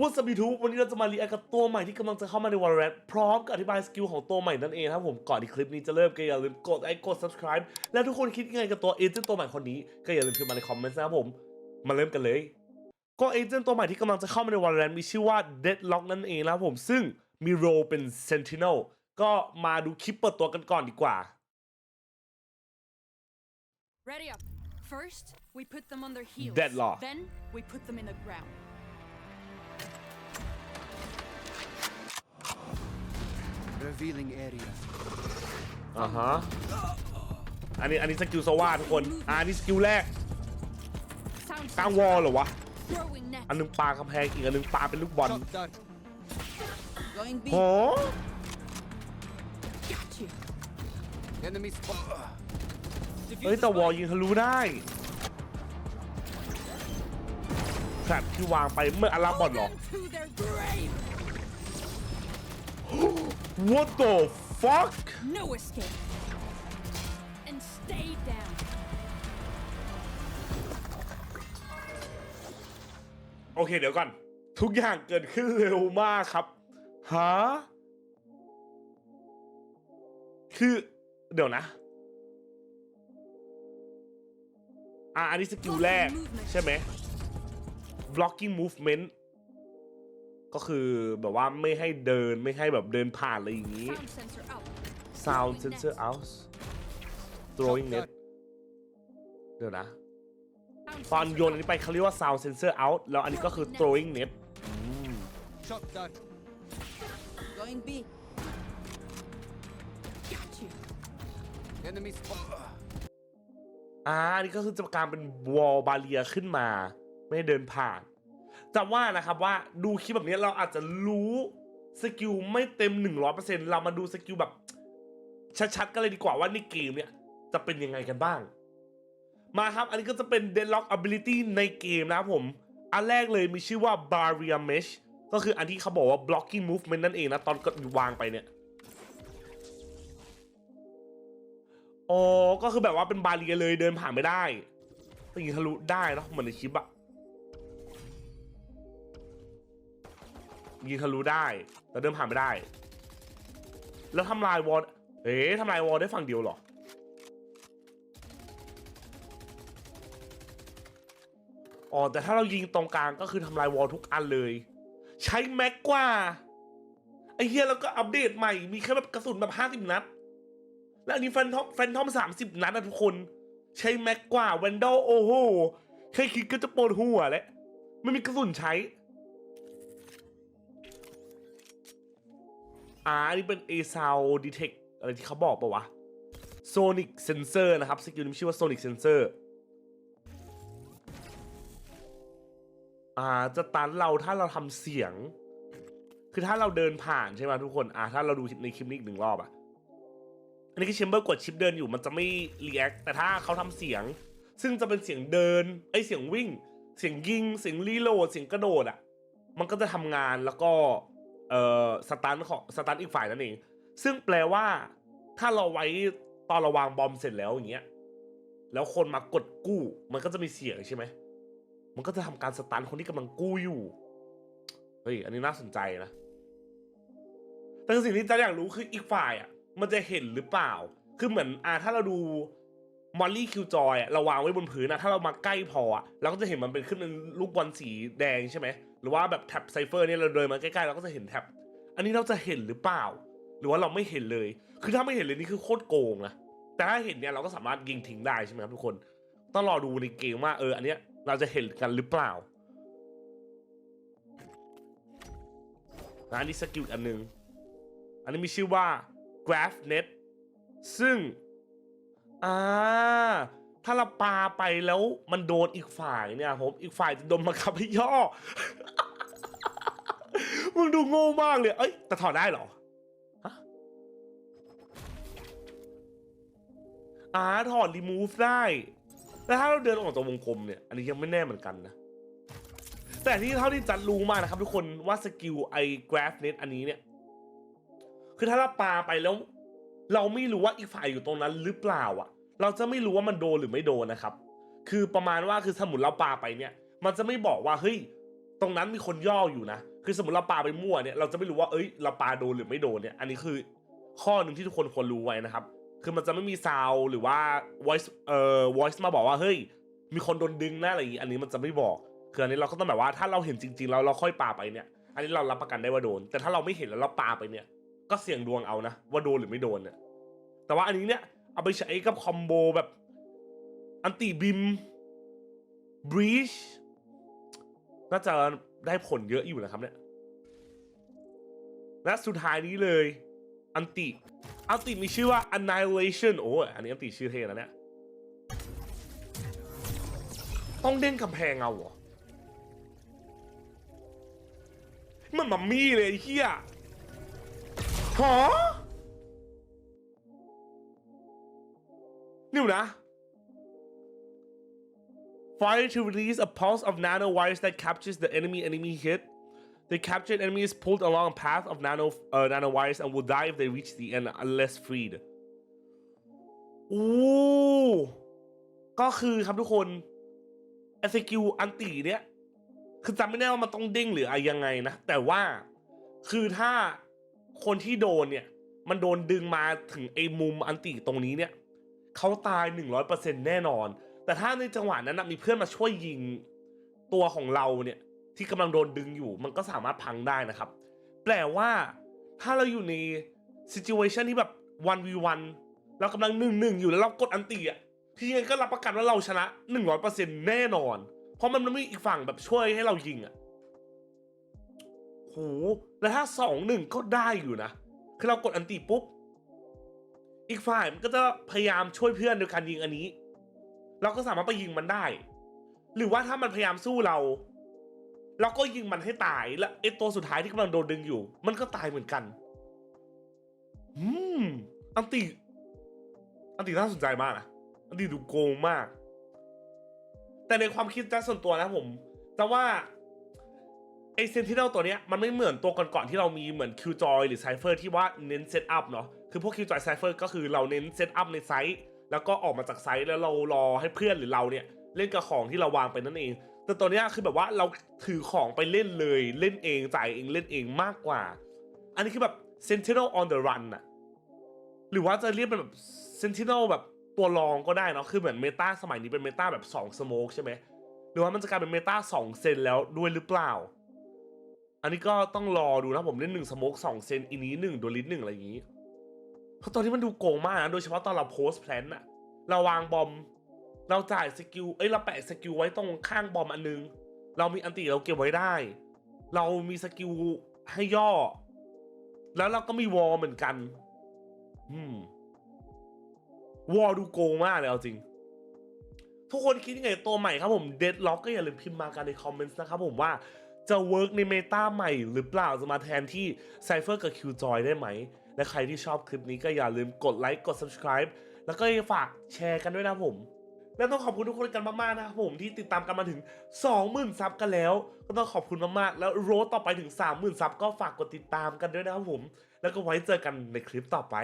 ว่าสปีทูวันนี้เราจะมารีแอคกับตัวใหม่ที่กำลังจะเข้ามาใน Valorant พร้อมกับอธิบายสกิลของตัวใหม่นั่นเองครับผมก่อนที่คลิปนี้จะเริ่มก็อย่าลืมกดไลค์กด subscribe และทุกคนคิดยังไงกับตัวเอเจนต์ตัวใหม่คนนี้ ก็อย่าลืมพิมพ์มาในคอมเมนต์นะครับผม มาเริ่มกันเลย ก็เอเจนต์ตัวใหม่ที่กำลังจะเข้ามาใน Valorant มีชื่อว่า Deadlock นั่นเองนะครับผมซึ่งมีโรเป็น Sentinel ก็มาดูคลิปเปิดตัวกันก่อนดีกว่า Ready up. First, we put them on their heels. Deadlock. Then, we put them in the ground. Revealing area. อ่าฮะ อันนี้อันนี้สกิลสว่าทุกคน อ่าอันนี้สกิลแรก Sound กลาง sensor วอล out. เหรอวะ Throwing net. อันหนึงปลากำแพงอีกอันหนึงปลาเป็นลูกบอล Shot down. Going B. โห Got you. Enemy spot. เฮ้ยแต่วอลยิงทะลุได้แฟลชที่วางไปเมื่ออาราบอล Pull เหรอ them to their grave. What the fuck No escape. And stay down. โอเคเดี๋ยวก่อน ทุกอย่างเกิดขึ้นเร็วมากครับฮะคือเดี๋ยวนะอะอันนี้สกิลแรกใช่ไหม blocking movement ก็คือแบบว่าไม่ให้เดินไม่ให้แบบเดินผ่านอะไรอย่างนี้ Sound sensor out. sound Throwing sensor net. out throwing net เดี๋ยวนะ Sound ตอน sensor โยนอัน out. นี้ไปเขาเรียกว่า sound sensor out แล้วอันนี้ก็คือ throwing net อืม Shot down. Going B. Got you. Enemy spot. อ่าอันนี้ก็คือจะกลารเป็น wall barrier ขึ้นมา ไม่ให้เดินผ่าน จำว่านะครับว่าดูคลิปแบบนี้เราอาจจะรู้สกิลไม่เต็ม 100%เรามาดูสกิลแบบ ชัดๆ กันเลยดีกว่าว่าในเกมเนี่ยจะเป็นยังไงกันบ้าง มาครับอันนี้ก็จะเป็น deadlock ability ในเกมนะครับผม อันแรกเลยมีชื่อว่า barrier mesh ก็คืออันที่เขาบอกว่า blocking movement นั่นเองนะ ตอนกดวางไปเนี่ยอ๋อก็คือแบบว่าเป็นบาเรียเลยเดินผ่านไม่ได้ตีทะลุได้เนะเหมือนในคลิปอะ ยิงทะลุได้ แต่เดินผ่านไม่ได้ แล้วทำลายวอลเอ๊ะทำลายวอลได้ฝั่งเดียวหรอ อ๋อ แต่ถ้าเรายิงตรงกลางก็คือทำลายวอลทุกอันเลย ใช้แม็กกว่า ไอ้เฮียแล้วก็อัปเดตใหม่ มีแค่แบบกระสุนแบบห้าสิบนัด แล้วอันนี้แฟนทอมแฟนทอมสามสิบนัดนะทุกคน ใช้แม็กกว่าแวนดอลโอ้โหแค่คิดก็จะปวดหัวแล้วไม่มีกระสุนใช้ อ่าอันนี้เป็น A Sound Detect อะไรที่เขาบอกปะวะ Sonic Sensor นะครับ สกิลนี้ชื่อว่า Sonic Sensor อ่าจะตันเราถ้าเราทำเสียง คือถ้าเราเดินผ่านใช่ไหมทุกคนอ่าถ้าเราดูในคลิปนี้อีกหนึ่งรอบอะอันนี้คือเชมเบอร์กดชิปเดินอยู่มันจะไม่รีแอคแต่ถ้าเขาทำเสียง ซึ่งจะเป็นเสียงเดินไอเสียงวิ่ง เสียงยิง เสียงรีโหลดเสียงกระโดดอะมันก็จะทำงานแล้วก็ เอ่อสตันของสตันอีกฝ่ายนั่นเอง ซึ่งแปลว่า ถ้าเราไว้ตอนเราวางบอมเสร็จแล้วอย่างเงี้ยแล้วคนมากดกู้ มันก็จะมีเสียงใช่ไหม มันก็จะทำการสตันคนที่กำลังกู้อยู่ เฮ้ย อันนี้น่าสนใจนะ แต่สิ่งที่จะอยากรู้คืออีกฝ่ายอะ มันจะเห็นหรือเปล่า คือเหมือนอ่าถ้าเราดูมอลลี่คิวจอยเราวางไว้บนพื้นนะถ้าเรามาใกล้พออะเราก็จะเห็นมันเป็นขึ้นเป็นลูกบอลสีแดงใช่ไหม หรือว่าแบบแท็บไซเฟอร์เนี่ยเราเดินมาใกล้ๆเราก็จะเห็นแท็บอันนี้เราจะเห็นหรือเปล่า หรือว่าเราไม่เห็นเลย คือถ้าไม่เห็นเลยนี่คือโคตรโกงนะแต่ถ้าเห็นเนี่ยเราก็สามารถยิงทิ้งได้ใช่ไหมครับทุกคนต้องรอดูในเกมว่าเอออันเนี้ยเราจะเห็นกันหรือเปล่านะอันนี้สกิลอันหนึ่งอันนี้มีชื่อว่า GraphNet ซึ่งอ่า ถ้าเราปาไปแล้วมันโดนอีกฝ่ายเนี่ยผมอีกฝ่ายจะดนบังคับให้ย่อ มึงดูโง่มากเลยเอ้ยแต่ถอดได้เหรออาถอด remove ได้แต่ถ้าเราเดินออกจากวงกลมเนี่ย อันนี้ยังไม่แน่เหมือนกันนะ แต่ที่เท่าที่จัดรู้มานะครับทุกคนว่าสกิลไอ้ GraphNet อันนี้เนี่ย คือถ้าเราปาไปแล้ว เราไม่รู้ว่าอีกฝ่ายอยู่ตรงนั้นหรือเปล่าอะ เราจะไม่รู้ว่ามันโดนหรือไม่โดนนะครับ คือประมาณว่าคือสมมุนเราปาไปเนี่ย มันจะไม่บอกว่าเฮ้ยตรงนั้นมีคนย่ออยู่นะ คือสมมติเราปาไปมั่วเนี่ยเราจะไม่รู้ว่าเอ้ยเราปาโดนหรือไม่โดนเนี่ย อันนี้คือข้อหนึ่งที่ทุกคนควรรู้ไว้นะครับ คือมันจะไม่มีซาวหรือว่า voice เอ่อ voice มาบอกว่าเฮ้ย มีคนโดนดึงนะอะไรอย่างงี้ อันนี้มันจะไม่บอก คืออันนี้เราก็ต้องแบบว่าถ้าเราเห็นจริงๆแล้วเราค่อยปาไปเนี่ย อันนี้เรารับประกันได้ว่าโดน แต่ถ้าเราไม่เห็นแล้วเราปาไปเนี่ย ก็เสี่ยงดวงเอานะว่าโดนหรือไม่โดนเนี่ย แต่ว่าอันนี้เนี่ย เอาไปใช้กับคอมโบแบบ อันติบิมบรีชน่าจะได้ผลเยอะอยู่นะครับเนี่ย และสุดท้ายนี้เลย อันติ อันติมีชื่อว่า annihilation โอ้อันนี้อันติชื่อเท่นะเนี่ย ต้องเด้งกำแพงเอาเหรอมันมัมมี่เลยเฮียหอ นี่นะ Fire to release a pulse of nanowires that captures the enemy enemy hit. The captured enemy is pulled along a path of nano uh, nanowires and will die if they reach the end unless freed. โอ้ก็คือครับทุกคนไอสกิลอันตีเนี่ยคือจำไม่ได้ว่ามันต้องเด้งหรืออะไรยังไงนะ แต่ว่าคือถ้าคนที่โดนเนี่ย มันโดนดึงมาถึงไอ้มุมอันติตรงนี้เนี่ย เขาตาย 100%แน่นอน แต่ถ้าในจังหวะนั้นนะมีเพื่อนมาช่วยยิงตัวของเราเนี่ยที่กำลังโดนดึงอยู่ มันก็สามารถพังได้นะครับ แปลว่าถ้าเราอยู่ใน situation ที่แบบ 1v1 เรากำลังหนึ่งหนึ่งอยู่แล้วเรากดอันตีอะที่ยังไงก็รับประกันว่าเราชนะ 100%แน่นอน เพราะมันไม่มีอีกฝั่งแบบช่วยให้เรายิงอะโหแล้วถ้าสองหนึ่งก็ได้อยู่นะ คือเรากดอันตีปุ๊บ อีกฝ่ายมันก็จะพยายามช่วยเพื่อนโดยการยิงอันนี้ เราก็สามารถไปยิงมันได้ หรือว่าถ้ามันพยายามสู้เรา เราก็ยิงมันให้ตาย และไอตัวสุดท้ายที่กำลังโดนดึงอยู่ มันก็ตายเหมือนกัน อืม อันติ อันติน่าสนใจมากนะอันติดูโกงมาก แต่ในความคิดจ้ส่วนตัวนะผม แต่ว่า ไอเซนติเนลตัวเนี้ยมันไม่เหมือนตัวก่อนๆที่เรามีเหมือนคิวจอยหรือไซเฟอร์ที่ว่าเน้นเซตอัพเนาะคือพวกคิวจอยไซเฟอร์ก็คือเราเน้นเซตอัพในไซต์แล้วก็ออกมาจากไซต์แล้วเรารอให้เพื่อนหรือเราเนี่ยเล่นกับของที่เราวางไปนั่นเอง แต่ตัวเนี้ยคือแบบว่าเราถือของไปเล่นเลยเล่นเองจ่ายเองเล่นเองมากกว่า อันนี้คือแบบ Sentinel on the run อะหรือว่าจะเรียกเป็นแบบ Sentinel แบบตัวรองก็ได้เนาะคือเหมือนเมตาสมัยนี้เป็นเมตาแบบ2 smoke ใช่ไหมหรือว่ามันจะกลายเป็นเมตา2เซนแล้วด้วยหรือเปล่า นนี้ก็ต้องรอดูนะผมเล่น1 smoke 2เซนอีนี้1โดลิท1อะไรอย่างนี้เพราะตอนนี้มันดูโกงมากนะโดยเฉพาะตอนเราโพสแพลนอะเราวางบอม เราจ่ายสกิลเอ้ยเราแปะสกิลไว้ตรงข้างบอมอันนึง เรามีอันติเราเก็บไว้ได้ เรามีสกิลให้ย่อ แล้วเราก็มีวอลเหมือนกัน อืมวอลดูโกงมากเลยเอาจริง ทุกคนคิดยังไงตัวใหม่ครับผม Deadlock ก็อย่าลืมพิมพ์มากันในคอมเมนต์นะครับผมว่า จะเวิร์กในเมตาใหม่หรือเปล่าจะมาแทนที่ Cypher กับ Qjoy ได้ไหม และใครที่ชอบคลิปนี้ก็อย่าลืมกดไลค์กด subscribe แล้วก็ฝากแชร์กันด้วยนะผม และต้องขอบคุณทุกคนกันมากๆนะครับผมที่ติดตามกันมาถึง 20,000 ซับกันแล้ว ก็ต้องขอบคุณมากๆ แล้วโรดต่อไปถึง 30,000 ซับก็ฝากกดติดตามกันด้วยนะครับผม แล้วก็ไว้เจอกันในคลิปต่อไป